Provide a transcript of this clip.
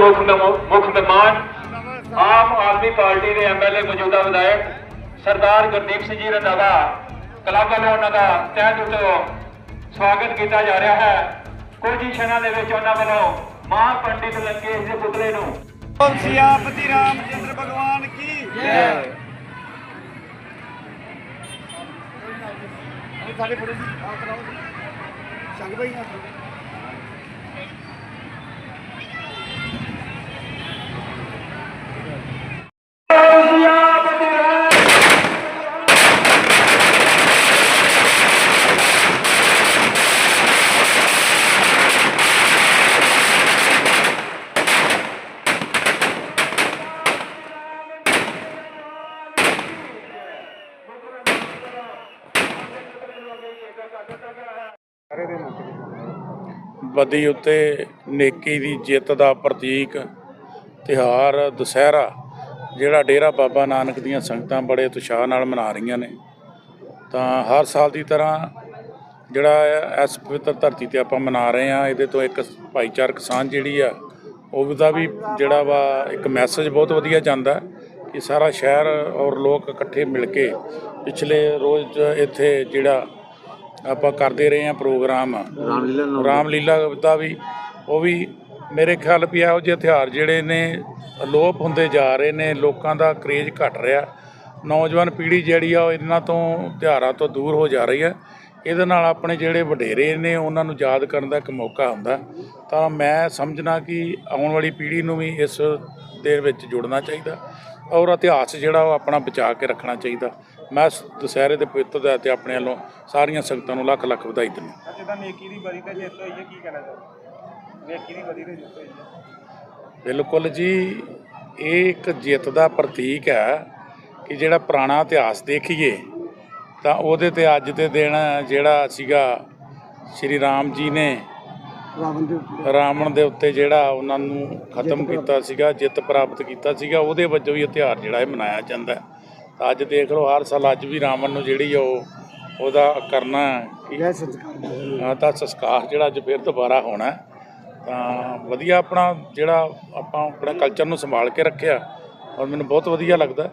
ਮੁੱਖ ਮੁੱਖ ਮਹਿਮਾਨ ਆਮ ਆਦਮੀ ਪਾਰਟੀ ਦੇ ਐਮਐਲਏ ਮੌਜੂਦਾ ਵਿਧਾਇਕ ਸਰਦਾਰ ਗੁਰਦੀਪ ਸਿੰਘ ਜੀ ਰੰਧਾਵਾ ਕਲਾਕਾਰ ਉਹਨਾਂ ਦਾ ਤਹਿ ਦਿਲ ਤੋਂ ਸਵਾਗਤ ਕੀਤਾ ਜਾ ਰਿਹਾ ਹੈ। ਕੁਝ ਛਣਾਂ ਦੇ ਵਿੱਚ ਉਹਨਾਂ ਵੱਲੋਂ ਮਾਨ ਪੰਡਿਤ ਲੰਕੇਸ਼ ਦੇ ਪੁਤਲੇ ਨੂੰ ਸਿਆਪਤੀ ਰਾਮਚੰਦਰ ਭਗਵਾਨ ਕੀ? ਜੈ। ਸਾਡੇ ਫੋਟੋ ਜੀ ਆਪ ਕਰਾਓ ਸ਼ੰਗ ਭਾਈ ਨਾਲ ਬਦੀ ਉੱਤੇ ਨੇਕੀ ਦੀ ਜਿੱਤ ਦਾ ਪ੍ਰਤੀਕ ਤਿਹਾਰ, ਦੁਸਹਿਰਾ, ਜਿਹੜਾ ਡੇਰਾ ਬਾਬਾ ਨਾਨਕ ਦੀਆਂ ਸੰਗਤਾਂ ਬੜੇ ਉਤਸ਼ਾਹ ਨਾਲ ਮਨਾ ਰਹੀਆਂ ਨੇ। ਤਾਂ ਹਰ ਸਾਲ ਦੀ ਤਰ੍ਹਾਂ ਜਿਹੜਾ ਇਸ ਪਵਿੱਤਰ ਧਰਤੀ ਤੇ ਆਪਾਂ ਮਨਾ ਰਹੇ ਆ ਇਹਦੇ ਤੋਂ ਇੱਕ ਭਾਈਚਾਰਕ ਸਾਂਝ ਜਿਹੜੀ ਆ ਉਹਦਾ ਵੀ ਜਿਹੜਾ ਵਾ ਇੱਕ ਮੈਸੇਜ ਬਹੁਤ ਵਧੀਆ ਜਾਂਦਾ ਕਿ ਸਾਰਾ ਸ਼ਹਿਰ ਔਰ ਲੋਕ ਇਕੱਠੇ ਮਿਲ ਕੇ ਪਿਛਲੇ ਰੋਜ਼ ਇੱਥੇ ਜਿਹੜਾ ਆਪਾਂ ਕਰਦੇ ਰਹੇ ਆ ਪ੍ਰੋਗਰਾਮ। ਰਾਮਲੀਲਾ ਰਾਮਲੀਲਾ ਦਾ ਵੀ, ਉਹ ਵੀ ਮੇਰੇ ਖਿਆਲ ਵੀ ਇਹੋ ਜਿਹੇ ਹਥਿਆਰ ਜਿਹੜੇ ਨੇ ਅਲੋਪ ਹੁੰਦੇ ਜਾ ਰਹੇ ਨੇ, ਲੋਕਾਂ ਦਾ ਕਰੇਜ ਘਟ ਰਿਹਾ। ਨੌਜਵਾਨ ਪੀੜ੍ਹੀ ਜਿਹੜੀ ਆ, ਉਹ ਇਹਨਾਂ ਤੋਂ ਹਥਿਆਰਾਂ ਤੋਂ ਦੂਰ ਹੋ ਜਾ ਰਹੀ ਹੈ। ਇਹਦੇ ਨਾਲ ਆਪਣੇ ਜਿਹੜੇ ਵਡੇਰੇ ਨੇ, ਉਹਨਾਂ ਨੂੰ ਯਾਦ ਕਰਨ ਦਾ ਇੱਕ ਮੌਕਾ ਹੁੰਦਾ। ਤਾਂ ਮੈਂ ਸਮਝਣਾ ਕਿ ਆਉਣ ਵਾਲੀ ਪੀੜ੍ਹੀ ਨੂੰ ਵੀ ਇਸ ਦੇ ਵਿੱਚ ਜੁੜਨਾ ਚਾਹੀਦਾ। ਔਰ ਇਤਿਹਾਸ ਜਿਹੜਾ ਉਹ ਆਪਣਾ ਬਚਾ ਕੇ ਰੱਖਣਾ ਚਾਹੀਦਾ। ਮੈਂ ਦੁਸਹਿਰੇ ਦੇ ਪਵਿੱਤਰ ਦਾ ਤੇ ਆਪਣੇ ਵੱਲੋਂ ਸਾਰੀਆਂ ਸੰਗਤਾਂ ਨੂੰ ਲੱਖ ਲੱਖ ਵਧਾਈ ਦਿੰਦਾ। ਜਿੱਦਾਂ ਨੇਕੀ ਦੀ ਬਰੀ ਤੇ ਜਿੱਤ ਹੋਈ ਹੈ ਕੀ ਕਹਿਣਾ ਚਾਹੁੰਦੇ ਨੇਕੀ ਦੀ ਬਰੀ ਤੇ ਜਿੱਤ ਹੋਈ ਹੈ। ਬਿਲਕੁਲ ਜੀ ਇਹ ਇੱਕ ਜਿੱਤ ਦਾ ਪ੍ਰਤੀਕ ਹੈ ਕਿ ਜਿਹੜਾ ਪੁਰਾਣਾ ਇਤਿਹਾਸ ਦੇਖੀਏ ਤਾਂ ਉਹਦੇ ਤੇ ਅੱਜ ਦੇ ਦਿਨ ਜਿਹੜਾ ਸੀਗਾ ਸ਼੍ਰੀ ਰਾਮ ਜੀ ਨੇ ਰਾਵਣ ਦੇ ਰਾਵਣ ਦੇ ਉੱਤੇ ਜਿਹੜਾ ਉਹਨਾਂ ਨੂੰ ਖਤਮ ਕੀਤਾ ਸੀਗਾ ਜਿੱਤ ਪ੍ਰਾਪਤ ਕੀਤਾ ਸੀਗਾ ਉਹਦੇ ਵਜੋਂ ਹੀ ਇਹ ਤਿਉਹਾਰ ਜਿਹੜਾ ਇਹ ਮਨਾਇਆ ਜਾਂਦਾ ਹੈ। ਤਾਂ ਅੱਜ ਦੇਖ ਲਓ ਹਰ ਸਾਲ ਅੱਜ ਵੀ ਰਾਵਣ ਨੂੰ ਜਿਹੜੀ ਉਹ ਉਹਦਾ ਕਰਨਾ ਕਿ ਜੈ ਸਤਿਕਾਰ ਹਾਂ ਤਾਂ ਸੰਸਕਾਰ ਜਿਹੜਾ ਅੱਜ ਫਿਰ ਦੁਬਾਰਾ ਹੋਣਾ। ਤਾਂ ਵਧੀਆ ਆਪਣਾ ਜਿਹੜਾ ਆਪਾਂ ਆਪਣੇ ਕਲਚਰ ਨੂੰ ਸੰਭਾਲ ਕੇ ਰੱਖਿਆ ਔਰ ਮੈਨੂੰ ਬਹੁਤ ਵਧੀਆ ਲੱਗਦਾ